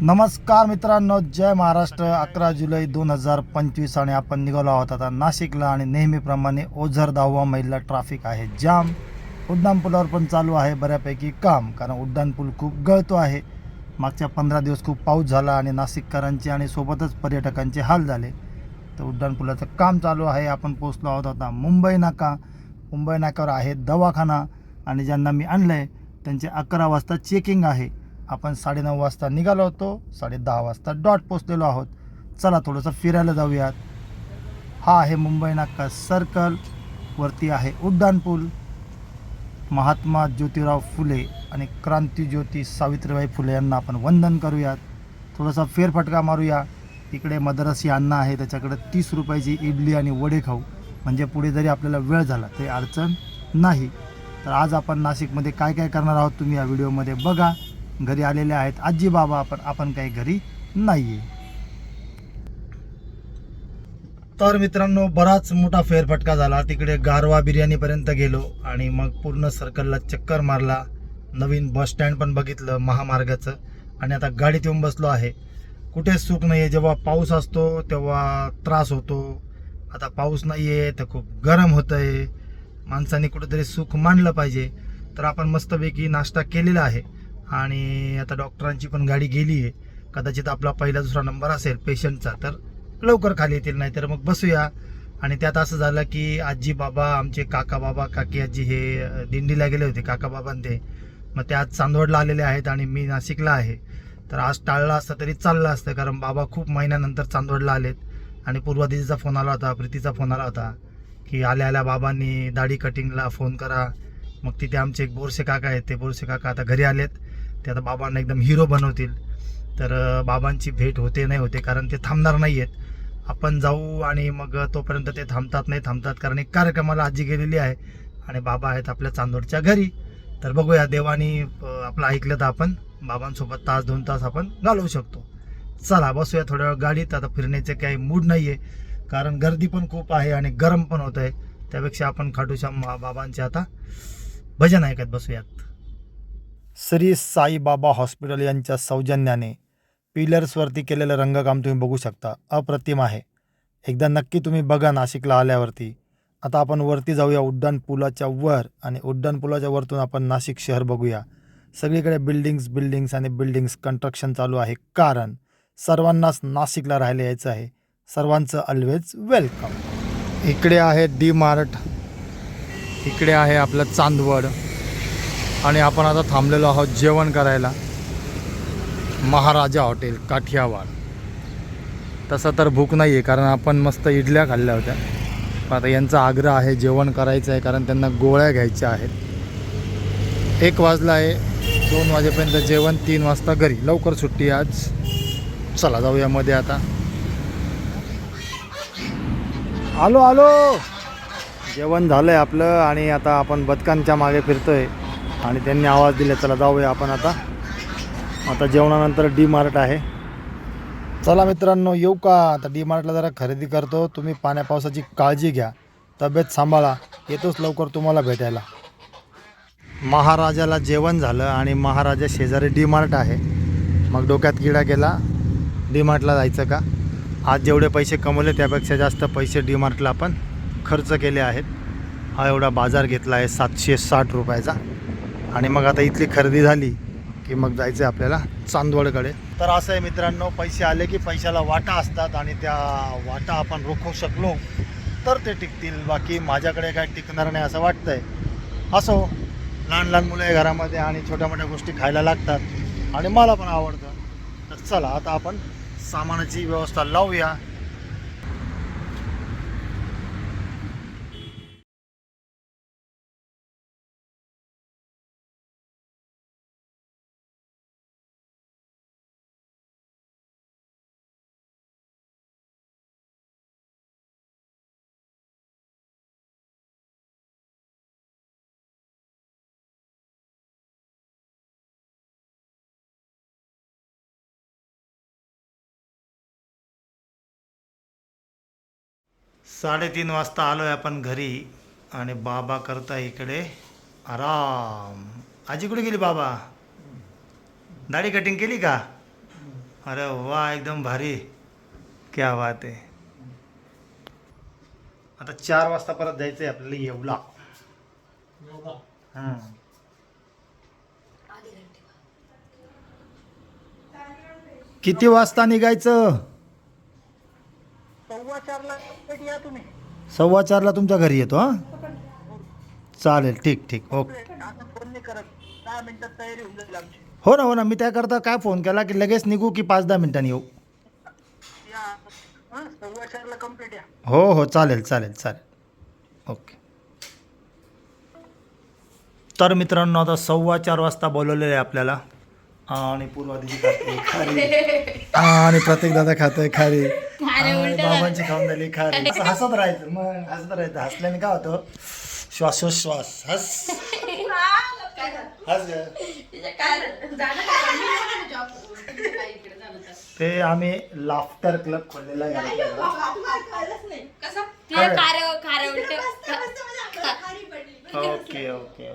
नमस्कार मित्रांनो जय महाराष्ट्र. अकरा जुलै दोन हजार पंचवीस आणि आपण निघालो आहोत आता नाशिकला आणि नेहमीप्रमाणे ओझर दहावा मैलला ट्रॅफिक आहे जाम उड्डाण पुलावर पण चालू आहे बऱ्यापैकी काम कारण उड्डाण पूल खूप गळतो आहे. मागच्या पंधरा दिवस खूप पाऊस झाला आणि नाशिककरांचे आणि सोबतच पर्यटकांचे हाल झाले. तर उड्डाण पुलाचं काम चालू आहे आपण पोचलो आहोत आता मुंबई नाका. मुंबई नाक्यावर आहे दवाखाना आणि ज्यांना मी आणलं आहे त्यांचे अकरा वाजता चेकिंग आहे. आपण साडेनऊ वाजता निघालो होतो साडे दहा वाजता डॉट पोचलेलो आहोत. चला थोडंसं फिरायला जाऊयात. हा आहे मुंबई नाका सर्कल. वरती आहे उड्डाणपूल महात्मा ज्योतिराव फुले आणि क्रांतीज्योती सावित्रीबाई फुले यांना आपण वंदन करूयात. थोडासा फेरफटका मारूया. इकडे मदरसी अन्न आहे त्याच्याकडे तीस रुपयाची इडली आणि वडे खाऊ. म्हणजे पुढे जरी आपल्याला वेळ झाला तरी अडचण नाही. तर आज आपण नाशिकमध्ये काय काय करणार आहोत तुम्ही या व्हिडिओमध्ये बघा. घरी आलेले आहेत. आजी बाबा आपण आपण काही घरी नाही आहे तर मित्रांनो बराच मोठा फेरफटका झाला. तिकडे गारवा बिर्याणीपर्यंत गेलो आणि मग पूर्ण सर्कलला चक्कर मारला. नवीन बस स्टँड पण बघितलं महामार्गाचं. आणि आता गाडीत येऊन बसलो आहे. कुठेच सुख नाही आहे जेव्हा पाऊस असतो तेव्हा त्रास होतो. आता पाऊस नाही आहे तर खूप गरम होतं आहे माणसाने कुठेतरी सुख मानलं पाहिजे. तर आपण मस्तपैकी नाश्ता केलेला आहे. आणि आता डॉक्टरांची पण गाडी गेली आहे. कदाचित आपला पहिला दुसरा नंबर असेल पेशंटचा तर लवकर खाली येतील नाही तर मग बसूया. आणि त्यात असं झालं की आजी बाबा आमचे काका बाबा काकी आजी हे दिंडीला गेले होते काका बाबांचे मग ते आज चांदवडला आलेले आहेत आणि मी नाशिकला आहे. तर आज टाळलं असतं तरी चाललं असतं कारण बाबा खूप महिन्यानंतर चांदवडला आलेत. आणि पूर्वादिजीचा फोन आला होता प्रीतीचा फोन आला होता की आल्या आल्या बाबांनी दाढी कटिंगला फोन करा. मग तिथे आमचे एक बोरसे काका आहेत ते बोरसे काका आता घरी आलेत. ते आता बाबांना एकदम हिरो बनवतील. तर बाबांची भेट होते नाही होते कारण ते थांबणार नाही आहेत आपण जाऊ आणि मग तोपर्यंत ते थांबतात नाही थांबतात कारण एक कार्यक्रमाला आजी गेलेली आहे आणि बाबा आहेत आपल्या चांदोडच्या घरी. तर बघूया देवानी आपलं ऐकलं तर आपण बाबांसोबत तास दोन तास आपण घालवू शकतो. चला बसूया थोड्या वेळ गाडीत. आता फिरण्याचे काही मूड नाही आहे कारण गर्दी पण खूप आहे आणि गरम पण होत आहे त्यापेक्षा आपण खाटूश्याम बाबांचे आता भजन ऐकत बसूयात. श्री साईबाबा हॉस्पिटल यांच्या सौजन्याने पिलर्सवरती केलेलं रंगकाम तुम्ही बघू शकता. अप्रतिम आहे. एकदा नक्की तुम्ही बघा नाशिकला आल्यावरती. आता आपण वरती जाऊया उड्डाण पुलाच्या वर आणि उड्डाण पुलाच्या वरतून आपण नाशिक शहर बघूया. सगळीकडे बिल्डिंग्स बिल्डिंग्स आणि बिल्डिंग्स कन्स्ट्रक्शन चालू आहे. कारण सर्वांनाच नाशिकला राहायला यायचं आहे. सर्वांचं ऑलवेज वेलकम इकडे आहे डी मार्ट. इकडे आहे आपलं चांदवड. आणि आपण आता थांबलेलो आहोत जेवण करायला. महाराजा हॉटेल काठियावाड. तसं तर भूक नाही आहे कारण आपण मस्त इडल्या खाल्ल्या होत्या. पण आता यांचा आग्रह आहे जेवण करायचं आहे कारण त्यांना गोळ्या घ्यायच्या आहेत. एक वाजला आहे दोन वाजेपर्यंत जेवण तीन वाजता घरी. लवकर सुट्टी आज. चला जाऊया मध्ये आता. आलो आलो! जेवण झालं आहे आपलं आणि आता आपण बदकांच्या मागे फिरतोय. आणि त्यांनी आवाज दिला चला जाऊया आपण आता. आता जेवणानंतर डी मार्ट आहे. चला मित्रांनो येऊ का? आता डी मार्टला जरा खरेदी करतो. तुम्ही पाण्या पावसाची काळजी घ्या. तब्येत सांभाळा. येतोच लवकर तुम्हाला भेटायला. महाराजाला जेवण झालं आणि महाराजा शेजारी डी मार्ट आहे. मग डोक्यात किडा गेला. डी मार्टला जायचं का? आज जेवढे पैसे कमवले त्यापेक्षा जास्त पैसे डी मार्टला आपण खर्च केले आहेत. हा एवढा बाजार घेतला आहे सातशे साठ रुपयाचा. आणि मग आता इथली खरेदी झाली की मग जायचं आहे आपल्याला चांदवडकडे. तर असं आहे मित्रांनो पैसे आले की पैशाला वाटा असतात आणि त्या वाटा आपण रोखू शकलो तर ते टिकतील. बाकी माझ्याकडे काय टिकणार नाही असं वाटतंय. असो लहान लहान मुलं आहे घरामध्ये आणि छोट्या मोठ्या गोष्टी खायला लागतात आणि मला पण आवडतं. तर चला आता आपण सामानाची व्यवस्था लावूया. साडेतीन वाजता आलो आहे आपण घरी आणि बाबा करता इकडे आराम. आजी कुठे गेली बाबा? दाढी कटिंग केली का? अरे वा एकदम भारी. क्या बात आहे. आता चार वाजता परत जायचंय आपल्याला येवला. किती वाजता निघायचं? सव्वा चारला पेट या तुम्ही. सव्वा चारला तुमच्या घरी येतो हा? चालेल ठीक ठीक ओके. आता फोन नाही करत. दहा मिनिटात तयारी होऊन जाईल आमची. हो ना हो ना मी त्याकरता काय फोन केला की लगेच निघू की पाच दहा मिनिटांनी येऊ? या हं, सव्वा चारला कंप्लीट या. हो हो चालेल चालेल चालेल. ओके. तर मित्रांनो आता सव्वा चार वाजता बोलवलेलं आहे आपल्याला. आणि पूर्वा दिदी खाते खारी. आणि प्रत्येक दादा खातोय खारी. बाबांची खाऊन झाली खारी असं हसत राहायचं मग हसत राहायचं. हसल्याने काय होतं? श्वासोश्वास हस. हस ग. ते आम्ही लाफ्टर क्लब खोललेला आहे ओके ओके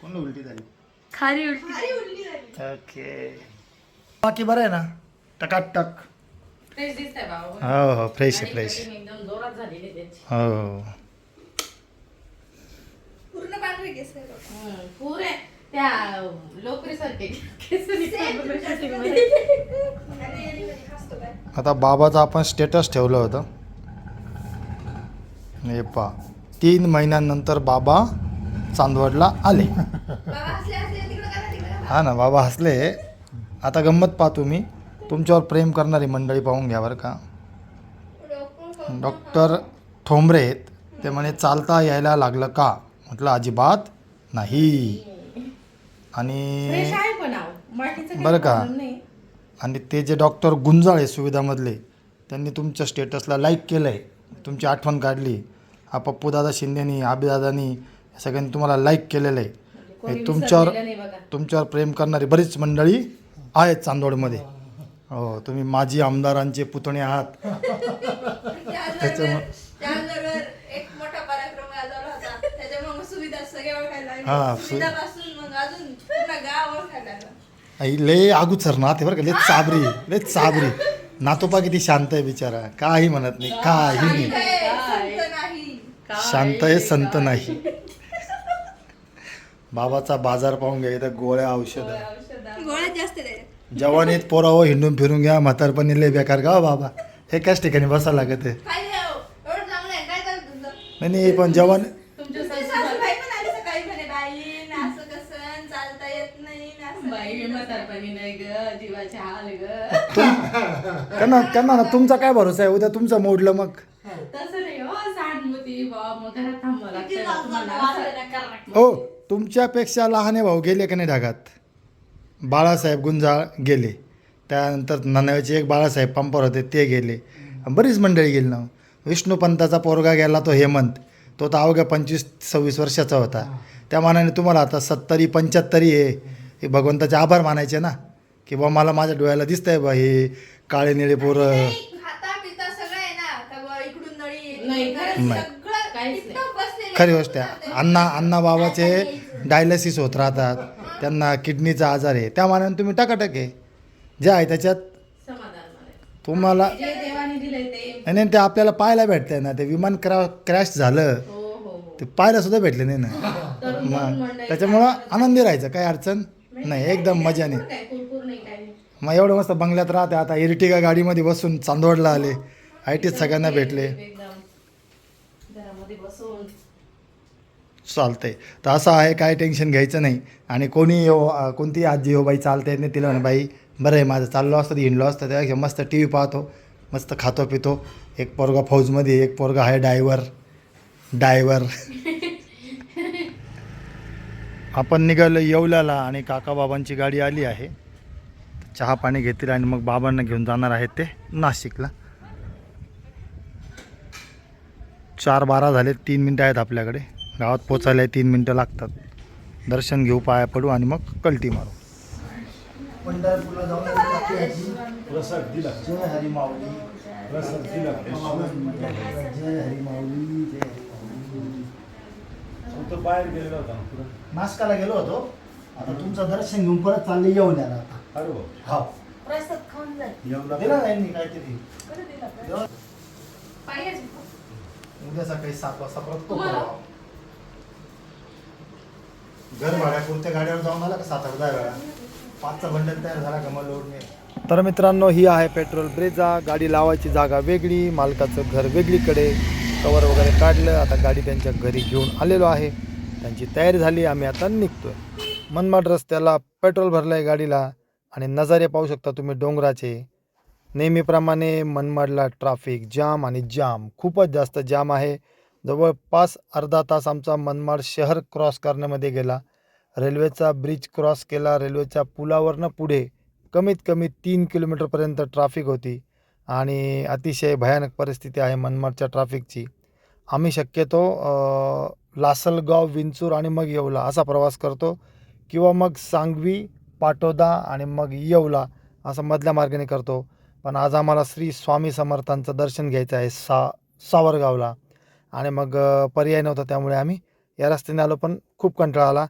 कोण उलटी झाली? खारी उलटी. ओके. बाकी बरं आहे ना? टकाटक. फ्रेश दिसतंय बाबा हो. हो फ्रेश आहे फ्रेश. एकदम जोरात झालेली त्याची हो. हो पूर्ण पांढरे केस आहे बघ. हम्म, पुरे त्या लोकरीसारखे केस निघतात बघ shooting मध्ये. आणि यांनी कधी खासतो काय? आता बाबाचं आपण स्टेटस ठेवलं होतं. हे पा तीन महिन्यानंतर बाबा चांदवडला आले. बाबा हसले हसले तिकडं करा तिकडं करा. हा ना बाबा हसले. आता गंमत पहा तुम्ही. तुमच्यावर प्रेम करणारी मंडळी पाहून घ्या बरं का. डॉक्टर ठोंबरे आहेत. ते म्हणे चालता यायला लागलं का? म्हटलं अजिबात नाही. आणि आहे आहो. बरं का? आणि ते जे डॉक्टर गुंजाळे सुविधामधले त्यांनी तुमच्या स्टेटसला लाईक केलं आहे तुमची आठवण काढली. हा पप्पूदादा शिंदेनी आबीदादानी सगळ्यांनी तुम्हाला लाईक केलेलं आहे हे तुमच्यावर तुमच्यावर प्रेम करणारी बरीच मंडळी आहेत चांदोडमध्ये. हो तुम्ही माजी आमदारांचे पुतणे आहात. त्याचबरोबर त्याचबरोबर एक मोठा पराक्रम गाजवला होता. त्याच्यामुळे सुविधा ओळखायला हा, सु- सुविधापासून मग अजून पूर्ण गाव ओळखायला लागलं. आई लय अगुचर ना ते बरं का लय चाबरी लय चाबरी. नातोपा किती शांत आहे बिचारा. काही म्हणत नाही काही नाही. काय संत नाही. शांत आहे संत नाही. बाबाचा बाजार पाहून घ्या इथं गोळ्या औषधं. गोळ्यात जास्त त्याच्यात जवानीत पोरावं हिंडून फिरून घ्या म्हातारपणी लय बेकार का हो बाबा? एकाच ठिकाणी बसावं लागत आहे. काय हो, एवढं चांगलं आहे काय चालतं तुमचं? नाही नाही पण जवान तुमच्या तुमची सासूबाई- सासूबाई पण आली सकाळी म्हणे बाई ना असं कसं? चालता येत नाही ना असं बाई नाही." म्हातारपणी नाही ग जीवाचे हाल ग. त्यांना त्यांना ना तुमचा काय भरोसा आहे? उद्या तुमचं मोडलं मग. तसं नाही हो सहानुभूती बा मग घरात थांबावं लागतं ना तुम्हाला. असं. ओ तुमच्यापेक्षा लहाने भाऊ गेले का नाही ढागात? बाळासाहेब गुंजाळ गेले. त्यानंतर नानावेचे एक बाळासाहेब पंपर होते ते गेले. बरीच मंडळी गेली ना. विष्णुपंताचा पोरगा गेला तो हेमंत. तो तर अवघ्या पंचवीस सव्वीस वर्षाचा होता. त्या मानाने तुम्हाला आता सत्तरी पंच्याहत्तरी हे भगवंताचे आभार मानायचे ना. की बा मला माझ्या डोळ्याला दिसतंय बा हे काळे निळे पोरं. नाही, खरी. गोष्ट आहे. अण्णा अण्णा बाबाचे डायलिसिस होत राहतात. त्यांना किडनीचा आजार आहे. त्या मानाने तुम्ही टकाटक आहे. जे आहे त्याच्यात. तुम्हाला नाही नाही, ते आपल्याला पाहायला भेटतंय ना. ते विमान क्रा क्रॅश झालं. हो हो हो. ते पाहायला सुद्धा भेटले नाही ना. मग त्याच्यामुळं आनंदी राहायचं. काही अडचण नाही. एकदम मजाने मग एवढं मस्त बंगल्यात राहते. आता इर्टिगा गाडीमध्ये बसून चांदवडला आले. आय टीत सगळ्यांना भेटले. बसून चालतंय. तर असं आहे काय टेन्शन घ्यायचं नाही. आणि कोणी येऊ अं, कोणती आजी हो बाई चालता येत नाही तिला म्हणे बाई बरं आहे माझं चाललो असतं हिंडलो असतं त्या मस्त टी व्ही पाहतो मस्त खातो पितो. एक पोरगा फौजमध्ये एक पोरगा आहे डायव्हर डायव्हर. आपण निघालो येवल्याला आणि काकाबाबांची गाडी आली आहे. चहा पाणी घेतील आणि मग बाबांना घेऊन जाणार आहेत ते नाशिकला. चार बारा झाले तीन मिनटं आहेत आपल्याकडे. गावात पोचायला तीन मिनटं लागतात. दर्शन घेऊ पाया पडू आणि मग कल्टी मारू. पंढरपूरला जाऊन प्रसाद दिला. जय हरी माऊली. प्रसाद दिला. जय हरी माऊली जय बाहेर गेलेला होता नाशकाला गेलो होतो. आता तुमचं दर्शन घेऊन परत चालले येऊन आता. अरे हो. प्रसाद खाऊन जाईल. येवला दिला नाही काहीतरी. उद्या सकाळी सात वाजता परत? घर भाड्यापुरत्या गाड्यावर जाऊन आला का सात आठ दहा वेळा? पाचचा बंडल तयार झाला का मग लोड नाही तर मित्रांनो ही आहे पेट्रोल ब्रेजा. गाडी लावायची जागा वेगळी मालकाचं घर वेगळीकडे. कवर वगैरे काढलं आता गाडी त्यांच्या घरी घेऊन आलेलो आहे. त्यांची तयारी झाली आम्ही आता निघतोय. मनमाड रस्त्याला पेट्रोल भरलं आहे गाडीला. आणि नजारे पाहू शकता तुम्ही डोंगराचे. नेहमीप्रमाणे मनमाडला ट्रॅफिक जाम आणि जाम खूपच जास्त जाम आहे. जवळपास अर्धा तास आमचा मनमाड शहर क्रॉस करण्यामध्ये गेला. रेल्वेचा ब्रिज क्रॉस केला. रेल्वेच्या पुलावरनं पुढे कमीत कमी तीन किलोमीटरपर्यंत ट्रॅफिक होती आणि अतिशय भयानक परिस्थिती आहे मनमाडच्या ट्रॅफिकची. आम्ही शक्यतो लासलगाव विंचूर आणि मग येवला असा प्रवास करतो किंवा मग सांगवी पाटोदा आणि मग येवला असं मधल्या मार्गाने करतो. पण आज आम्हाला श्री स्वामी समर्थांचं दर्शन घ्यायचं आहे सा सावरगावला. आणि मग पर्याय नव्हता त्यामुळे आम्ही या रस्त्याने आलो पण खूप कंटाळा आला.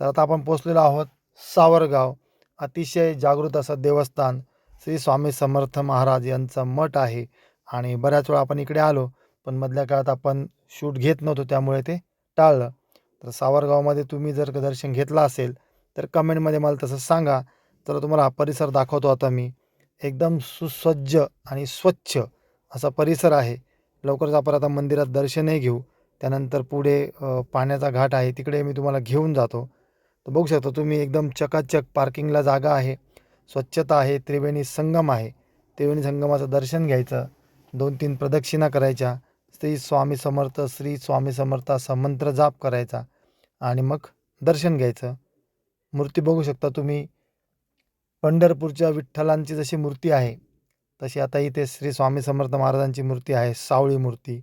तर आता आपण पोचलेलो आहोत सावरगाव. अतिशय जागृत असं देवस्थान श्री स्वामी समर्थ महाराज यांचं मठ आहे आणि बऱ्याच वेळा आपण इकडे आलो पण मधल्या काळात आपण शूट घेत नव्हतो त्यामुळे ते टाळलं. तर सावरगावमध्ये तुम्ही जर दर्शन घेतलं असेल तर कमेंटमध्ये मला तसं सांगा. तर तुम्हाला हा परिसर दाखवतो आता मी. एकदम सुसज्ज आणि स्वच्छ असा परिसर आहे. लवकरच आपण आता मंदिरात दर्शनही घेऊ. त्यानंतर पुढे पाण्याचा घाट आहे तिकडे मी तुम्हाला घेऊन जातो. तर बघू शकता तुम्ही एकदम चकाचक पार्किंगला जागा आहे स्वच्छता आहे त्रिवेणी संगम आहे. त्रिवेणी संगमाचं दर्शन घ्यायचं दोन तीन प्रदक्षिणा करायच्या श्री स्वामी समर्थ श्री स्वामी समर्थ असा मंत्र जाप करायचा आणि मग दर्शन घ्यायचं. मूर्ती बघू शकता तुम्ही पंढरपूरच्या विठ्ठलांची जशी मूर्ती आहे तशी आता इथे श्री स्वामी समर्थ महाराजांची मूर्ती आहे सावळी मूर्ती.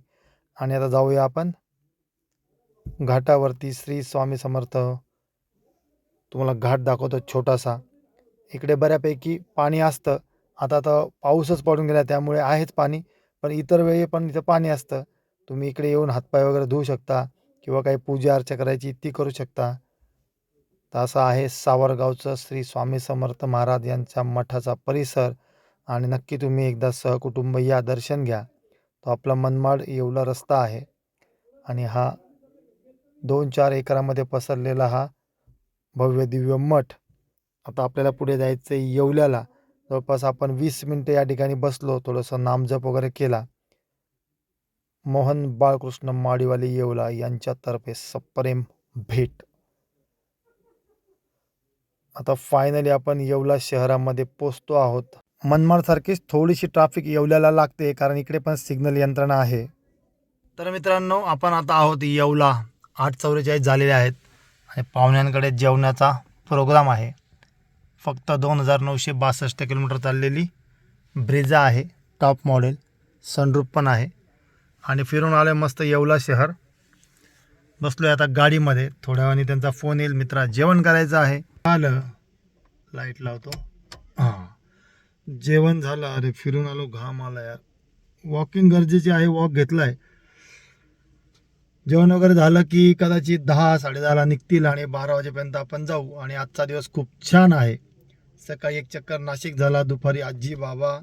आणि आता जाऊया आपण घाटावरती श्री स्वामी समर्थ तुम्हाला घाट दाखवतो छोटासा. इकडे बऱ्यापैकी पाणी असतं. आता तर पाऊसच पडून गेला त्यामुळे आहेच पाणी पण इतर वेळी पण इथं पाणी असतं. तुम्ही इकडे येऊन हातपाय वगैरे धुवू शकता किंवा काही पूजा अर्चा करायची ती करू शकता. तर असं आहे सावरगावचं श्री स्वामी समर्थ महाराज यांच्या मठाचा परिसर आणि नक्की तुम्ही एकदा सहकुटुंब या दर्शन घ्या. तो आपला मनमाड येवला रस्ता आहे आणि हा दोन चार एकरामध्ये पसरलेला हा भव्य दिव्य मठ. आता आपल्याला पुढे जायचं आहे येवल्याला. जवळपास आपण वीस मिनटं या ठिकाणी बसलो थोडंसं नामजप वगैरे केला. मोहन बाळकृष्ण माडीवाले येवला यांच्यातर्फे सप्रेम भेट. आता फायनली आपण येवला शहरामध्ये पोचतो आहोत. मनमाडसारखीच थोडीशी ट्रॅफिक येवल्याला लागते कारण इकडे पण सिग्नल यंत्रणा आहे. तर मित्रांनो आपण आता आहोत येवला. आठ चौवेचाळीस झालेले आहेत. आणि पाहुण्यांकडे जेवणाचा प्रोग्राम आहे. फक्त दोन हजार नऊशे बासष्ट किलोमीटर चाललेली ब्रेजा आहे टॉप मॉडेल सनरूप पण आहे. आणि फिरून आलो आहे मस्त येवला शहर. बसलो आहे आता गाडीमध्ये. थोड्या वेळाने त्यांचा फोन येईल. मित्रा जेवण करायचं आहे. आलं. लाइट लावतो. हां. जेवण झालं. अरे फिरून आलो. घाम आला यार. वॉकिंग गरजेची आहे. वॉक घेतला आहे जेवण वगैरे झालं की कदाचित दहा साडेदहाला निघतील आणि बारा वाजेपर्यंत आपण जाऊ. आणि आजचा दिवस खूप छान आहे. सकाळी एक चक्कर नाशिक झाला दुपारी आजी बाबा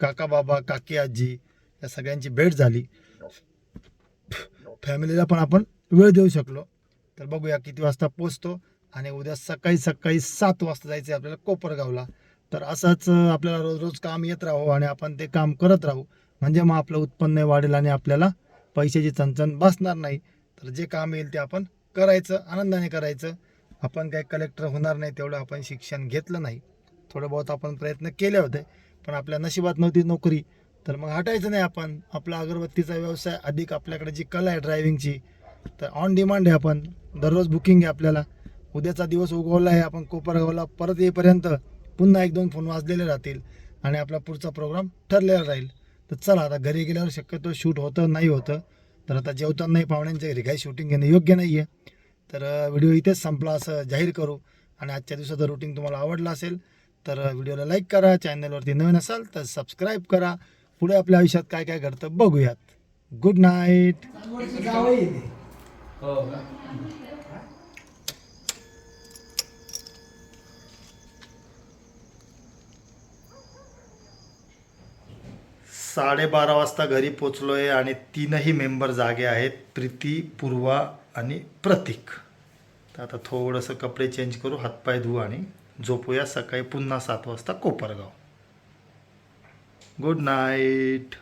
काका बाबा काकी आजी या सगळ्यांची भेट झाली. फॅमिलीला पण आपण वेळ देऊ शकलो. तर बघूया किती वाजता पोचतो आणि उद्या सकाळी सकाळी सात वाजता जायचं आहे आपल्याला कोपरगावला. तर असंच आपल्याला रोज रोज काम येत राहू आणि आपण ते काम करत राहू. म्हणजे मग आपलं उत्पन्न वाढेल आणि आपल्याला पैशाची चणचण बसणार नाही. तर जे काम येईल ते आपण करायचं आनंदाने करायचं. आपण काही कलेक्टर होणार नाही तेवढं आपण शिक्षण घेतलं नाही. थोडं बहुत आपण प्रयत्न केले होते पण आपल्या नशिबात नव्हती नोकरी. तर मग हटायचं नाही आपण. आपला अगरबत्तीचा व्यवसाय अधिक आपल्याकडे जी कला आहे ड्रायव्हिंगची तर ऑन डिमांड आहे आपण. दररोज बुकिंग आहे आपल्याला. उद्याचा दिवस उगवला आहे आपण कोपरगावला परत येईपर्यंत पुन्हा एक दोन फोन वाजलेले राहतील आणि आपला पुढचा प्रोग्राम ठरलेला राहील. तर चला आता घरी गेल्यावर शक्यतो शूट होतं नाही होतं. तर आता जेवतानाही पाहुण्यांच्या घरी काही शूटिंग घेणं योग्य नाही आहे तर व्हिडिओ इथेच संपला असं जाहीर करू. आणि आजच्या दिवसाचं रुटीन तुम्हाला आवडलं असेल तर व्हिडिओला लाईक करा चॅनलवरती नवीन असाल तर सबस्क्राईब करा. पुढे आपल्या आयुष्यात काय काय घडतं बघूयात. गुड नाईट साडेबारा वाजता घरी पोचलो आहे आणि तीनही मेंबर जागे आहेत प्रीती पूर्वा आणि प्रतीक. तर आता थोडंसं कपडे चेंज करू हातपाय धुवू आणि झोपूया सकाळी पुन्हा सात वाजता कोपरगाव. Good night.